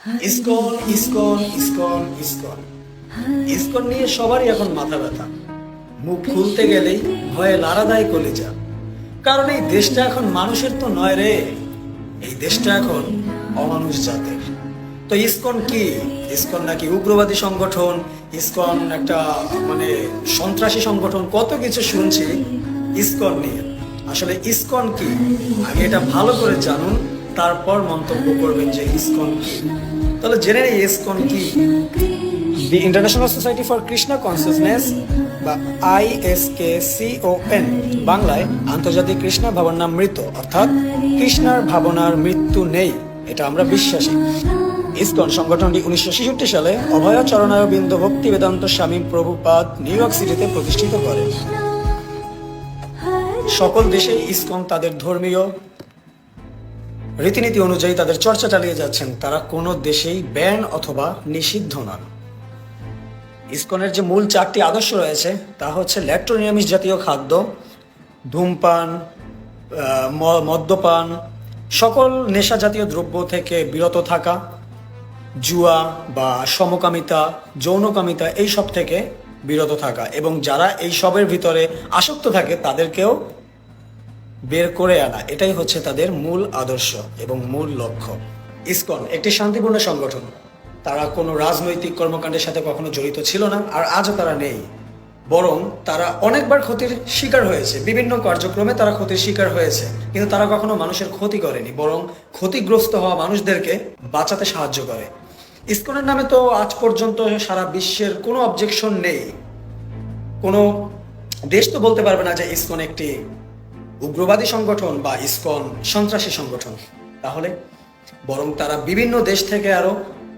ISKCON ISKCON ISKCON ISKCON. ISKCON নিয়ে সবারই এখন মাথা ব্যথা। মুখ খুলতে গেলেই ভয়ে লারা দেয় কলেজা। কারণ এই দেশটা এখন মানুষের তো নয় রে। এই দেশটা এখন অমানুষ জাতের। তো ইসকন কি? ইসকন নাকি উগ্রবাদী সংগঠন? ইসকন একটা মানে সন্ত্রাসী সংগঠন? কত কিছু শুনছি ইসকন নিয়ে। আসলে ইসকন কি? আগে এটা ভালো করে জানুন। তারপর মন্তব্য করবেন যে ইসকন তাহলে জেনে নেই ইসকন কি। The International Society for Krishna Consciousness বা I S K I S K C O N বাংলায় আন্তর্জাতিক কৃষ্ণা ভাবনা মৃত, অর্থাৎ কৃষ্ণার ভাবনার মৃত্যু নেই, এটা আমরা বিশ্বাসী। ইসকন সংগঠনটি উনিশশো ছেষট্টি সালে অভয় চরণায় বিন্দু ভক্তি বেদান্ত স্বামী প্রভুপাদ নিউ ইয়র্ক সিটিতে প্রতিষ্ঠিত করেন সকল দেশে ইসকন তাদের ধর্মীয় রীতিনীতি অনুযায়ী তাদের চর্চা চালিয়ে যাচ্ছেন। তারা কোনো দেশেই ব্যান অথবা নিষিদ্ধ নন ইসকনের যে মূল চারটি আদর্শ রয়েছে, তা হচ্ছে ল্যাক্টো নিরামিষ জাতীয় খাদ্য, ধূমপান মদ্যপান, সকল নেশা জাতীয় দ্রব্য থেকে বিরত থাকা, জুয়া বা সমকামিতা, যৌনকামিতা এই সব থেকে বিরত থাকা। এবং যারা এই সবের ভিতরে আসক্ত থাকে, তাদেরকেও বের করে আনা। এটাই হচ্ছে তাদের মূল আদর্শ এবং মূল লক্ষ্য। ইসকন একটি শান্তিপূর্ণ সংগঠন। তারা কোনো রাজনৈতিক কর্মকাণ্ডের সাথে কখনো জড়িত ছিল না আর আজও তারা নেই। বরং তারা অনেকবার ক্ষতির শিকার হয়েছে। বিভিন্ন কার্যক্রমে তারা ক্ষতির শিকার হয়েছে। কিন্তু তারা কখনো মানুষের ক্ষতি করেনি, বরং ক্ষতিগ্রস্ত হওয়া মানুষদেরকে বাঁচাতে সাহায্য করে। ইসকনের নামে তো আজ পর্যন্ত সারা বিশ্বের কোনো অবজেকশন নেই। কোনো দেশ তো বলতে পারবে না যে ইসকন একটি উগ্রবাদী সংগঠন বা ইসকন, সন্ত্রাসী সংগঠন। তাহলে বরং তারা বিভিন্ন দেশ থেকে আরও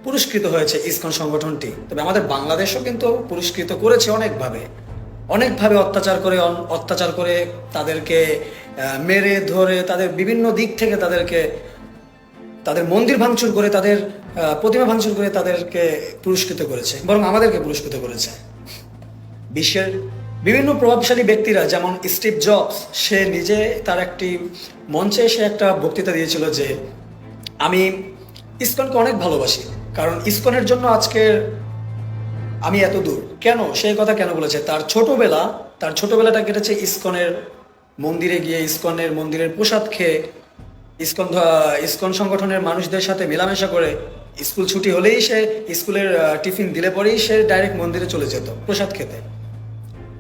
পুরস্কৃত হয়েছে ইসকন সংগঠনটি। তবে আমাদের বাংলাদেশও কিন্তু পুরস্কৃত করেছে অনেকভাবে। অনেকভাবে অত্যাচার করে অত্যাচার করে তাদেরকে মেরে ধরে তাদের বিভিন্ন দিক থেকে তাদেরকে, তাদের মন্দির ভাঙচুর করে তাদের প্রতিমা ভাঙচুর করে তাদেরকে পুরস্কৃত করেছে। বরং আমাদেরকে পুরস্কৃত করেছে। বিশ্বের বিভিন্ন প্রভাবশালী ব্যক্তিরা, যেমন স্টিভ জবস, সে নিজে তার একটি মঞ্চে এসে একটা বক্তৃতা দিয়েছিল যে, আমি ইসকনকে অনেক ভালোবাসি, কারণ ইসকনের জন্য আজকের আমি এত দূর। কেন? সেই কথা কেন বলেছে? তার ছোটবেলা, তার ছোটবেলাটা কেটেছে ইসকনের মন্দিরে গিয়ে, ইসকনের মন্দিরের প্রসাদ খেয়ে, ইসকন ইসকন সংগঠনের মানুষদের সাথে মেলামেশা করে, স্কুল ছুটি হলেই সে, স্কুলের টিফিন দিলে পরেই সে ডাইরেক্ট মন্দিরে চলে যেত প্রসাদ খেতে।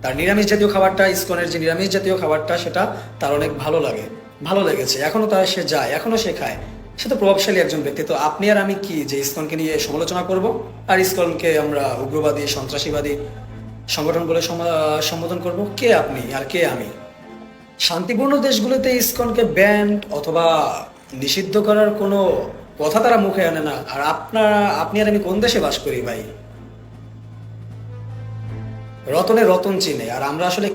তার নিরামিষ জাতীয় খাবারটা, ইস্কনের যে নিরামিষ জাতীয় খাবারটা, সেটা তার অনেক ভালো লাগে। ভালো লেগেছে। এখনও তার সে যায়, এখনও সে খায়। সে তো প্রভাবশালী একজন ব্যক্তি। তো আপনি আর আমি কি যে ইস্কনকে নিয়ে সমালোচনা করব? আর ইসকনকে আমরা উগ্রবাদী, সন্ত্রাসীবাদী সংগঠন বলে সম্বোধন করব? কে আপনি আর কে আমি? শান্তিপূর্ণ দেশগুলোতে ইস্কনকে ব্যান্ড অথবা নিষিদ্ধ করার কোনো কথা তারা মুখে আনে না। আর আপনার আপনি আর আমি কোন দেশে বাস করি ভাই? রতনে রতন চিনে আর আমরা আসলে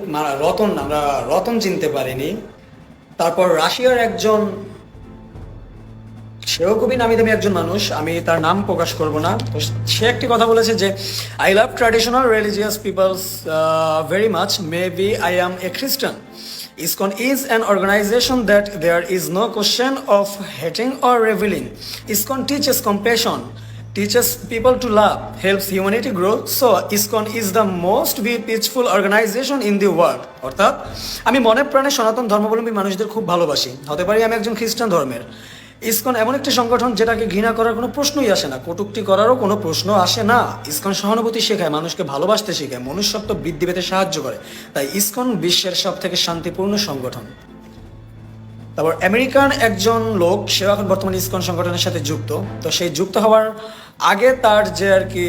রতন আমরা রতন চিনতে পারিনি। তারপর রাশিয়ার একজন সেও খুবই নামি দামি একজন মানুষ আমি তার নাম প্রকাশ করব না। তো সে একটি কথা বলেছে যে I love traditional religious peoples very much may be I am a Christian ISKCON is an organization that there is no question of hating or reveling. ISKCON teaches compassion, teaches people to love, helps humanity grow. So ISKCON is the most peaceful organization in the world. অর্থাৎ আমি মনে প্রাণে সনাতন ধর্মাবলম্বী মানুষদের খুব ভালোবাসি। হতে পারি আমি একজন খ্রিস্টান ধর্মের। ইসকন এমন একটি সংগঠন যেটাকে ঘৃণা করার কোনো প্রশ্নই আসে না। কটুক্তি করারও কোনো প্রশ্ন আসে না। ইসকন সহানুভূতি শেখায় মানুষকে ভালোবাসতে শেখায় মনুষ্যত্ব বৃদ্ধি পেতে সাহায্য করে। তাই ইসকন বিশ্বের সব থেকে শান্তিপূর্ণ সংগঠন। তারপর আমেরিকান একজন লোক সেও এখন বর্তমানে ইসকন সংগঠনের সাথে যুক্ত। তো সেই যুক্ত হওয়ার আগে তার যে আর কি,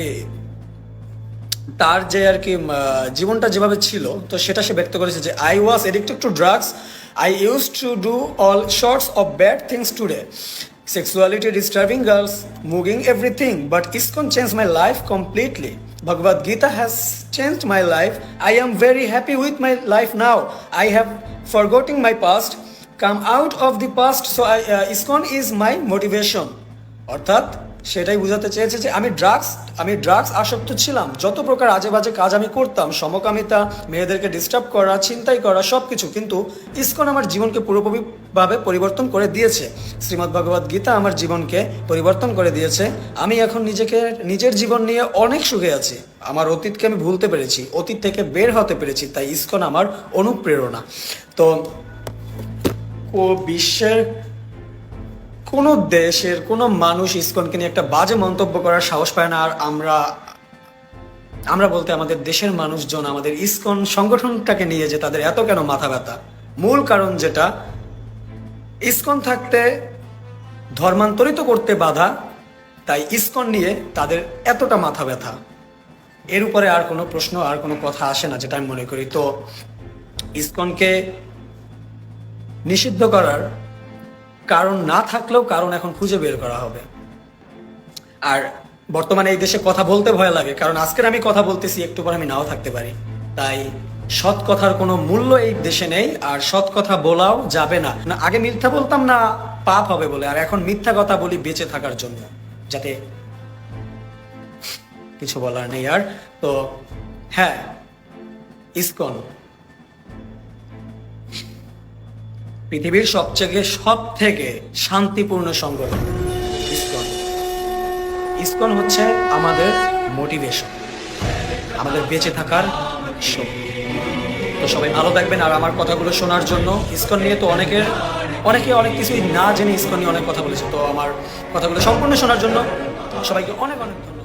তার যে আর কি জীবনটা যেভাবে ছিল, তো সেটা সে ব্যক্ত করেছে যে I was addicted to drugs I use to do all shorts of bad things today sexuality disturbing girls moving everything but ISKCON change my life completely Bhagavad Gita has change my life I am very happy with my life now I have forgetting my past come out of the past so I ISKCON is my motivation অর্থাৎ সেটাই বোঝাতে চেয়েছে যে আমি drugs আমি drugs আসক্ত ছিলাম। যত প্রকার আজে বাজে কাজ আমি করতাম, সমকামিতা, মেয়েদেরকে ডিস্টার্ব করা চিন্তাই করা সব কিছু কিন্তু ইসকন আমার জীবনকে পুরোপুরিভাবে পরিবর্তন করে দিয়েছে। শ্রীমদ্ ভগবদ গীতা আমার জীবনকে পরিবর্তন করে দিয়েছে। আমি এখন নিজেকে, নিজের জীবন নিয়ে অনেক সুখে আছি। আমার অতীতকে আমি ভুলতে পেরেছি, অতীত থেকে বের হতে পেরেছি, তাই ইসকন আমার অনুপ্রেরণা। তো বিশ্বের কোনো দেশের, কোনো মানুষ ইসকনকে নিয়ে একটা বাজে মন্তব্য করার সাহস পায় না, আর আমরা আমরা বলতে আমাদের দেশের মানুষজন, আমাদের ইসকন সংগঠনটাকে নিয়ে যে তাদের এত কেন মাথা ব্যথা। মূল কারণ যেটা, ইসকন থাকতে ধর্মান্তরিত করতে বাধা, তাই ইসকন নিয়ে তাদের এতটা মাথা ব্যথা। এর উপরে আর কোনো প্রশ্ন, আর কোনো কথা আসে না, যেটা আমি মনে করি। তো, ইসকনকে নিষিদ্ধ করার কারণ না থাকলেও কারণ এখন খুঁজে বের করা হবে। আর বর্তমানে এই দেশে কথা বলতে ভয় লাগে, কারণ আজকের আমি কথা বলতেছি, একটু পর আমি নাও থাকতে পারি। তাই সৎ কথার কোনো মূল্য এই দেশে নেই, আর সৎ কথা বলাও যাবে না। না, আগে মিথ্যা বলতাম না, পাপ হবে বলে, আর এখন মিথ্যা কথা বলি বেঁচে থাকার জন্য, যাতে কিছু বলার নেই। আর তো হ্যাঁ ইসকন। পৃথিবীর সবচেয়ে সব থেকে শান্তিপূর্ণ সংগঠন, ইসকন। ইসকন হচ্ছে আমাদের মোটিভেশন আমাদের বেঁচে থাকার শক্তি। তো সবাই ভালো থাকবেন আর আমার কথাগুলো শোনার জন্য ইসকন নিয়ে তো অনেকের, অনেকে অনেক কিছুই না জেনে ইসকন নিয়ে অনেক কথা বলেছে। তো আমার কথাগুলো সম্পূর্ণ শোনার জন্য সবাইকে অনেক অনেক ধন্যবাদ।